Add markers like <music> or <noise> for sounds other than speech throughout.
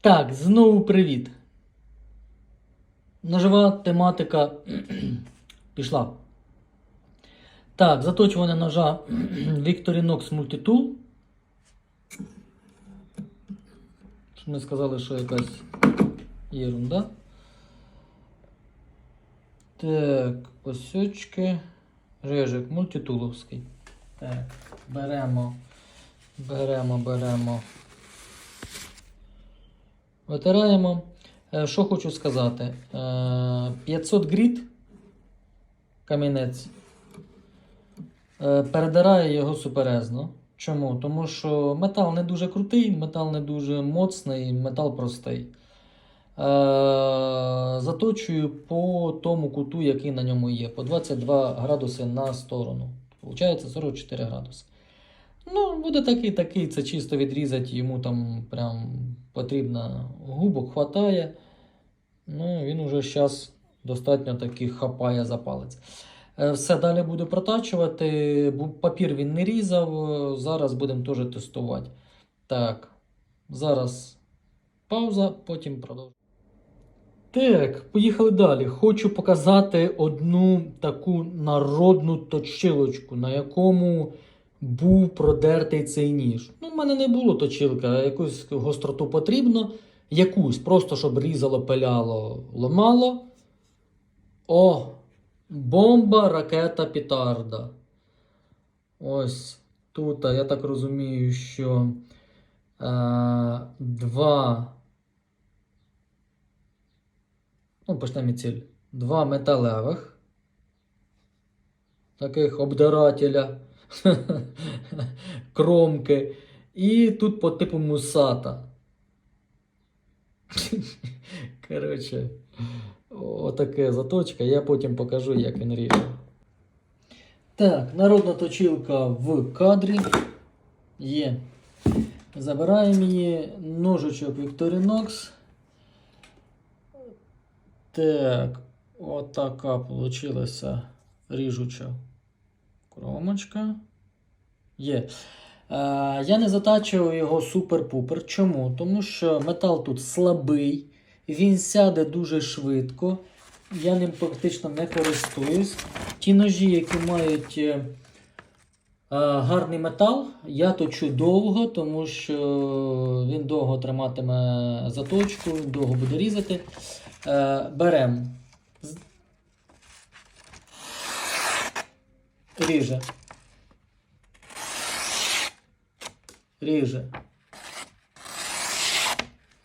Так, знову привіт. Ножова тематика <clears throat> пішла. Так, заточування ножа <clears throat> Victorinox Multitool. Щоб Ми сказали, що якась єрунда. Так, осьочки. Режик мультитуловський. Так, беремо, беремо, беремо. Витираємо. Е, Що хочу сказати? Е, 500 гріт камінець е, передирає його суперезно. Чому? Тому що метал не дуже крутий, метал не дуже моцний, метал простий. Е, Заточую по тому куту, який на ньому є, по 22 градуси на сторону. Получається 44 градуси. Ну, буде такий, такий, це чисто відрізати, йому там прям потрібно губок хватає. Ну, він уже зараз достатньо таки хапає за палець. Е, Все далі буду протачувати. Папір він не різав. е, Зараз будемо теж тестувати. Так, зараз пауза, потім продовжуємо. Так, поїхали далі. Хочу показати одну таку народну точилочку, на якому був продертий цей ніж. Ну, в мене не було точилки, а якусь гостроту потрібно. Якусь, просто щоб різало, пиляло, ламало. О, бомба, ракета, петарда. Ось тут, я так розумію, що е, два. Ну, почнемо ціль. Два металевих. Таких обдирателя. <laughs> Кромки. І тут по типу мусата. <laughs> Коротше, отаке заточка. Я потім покажу, як він ріже. Так, народна точилка в кадрі. Є. Забираємо її. Ножичок Victorinox. Так, отака получилася ріжуча кромочка. Є. Е, я не затачував його супер-пупер. Чому? Тому що метал тут слабий, він сяде дуже швидко. Я ним практично не користуюсь. Ті ножі, які мають е, е, гарний метал, я точу довго, тому що він довго триматиме заточку, довго буде різати. Е, беремо. Ріже. Ріже.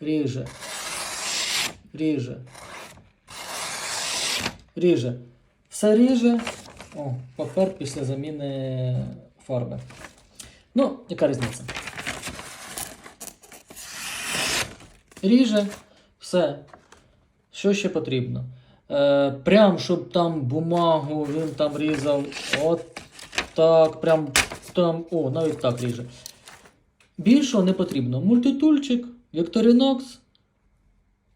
Ріже. Ріже. Ріже. Все ріже. О, папер після заміни фарби. Ну, яка різниця? Ріже. Все. Що ще потрібно? Е, прям, щоб там бумагу він там різав. От так, прям там. О, навіть так ріже. Більшого не потрібно. Мультитульчик, Victorinox.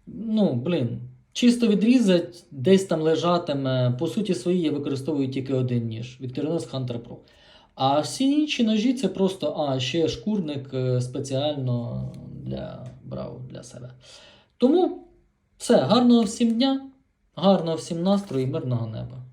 Ну, блін. Чисто відрізати, десь там лежатиме. По суті своїй я використовую тільки один ніж. Victorinox Hunter Pro. А всі інші ножі це просто, а, ще шкурник е, спеціально для брав для себе. Тому все, гарного всім дня, гарного всім настрою і мирного неба.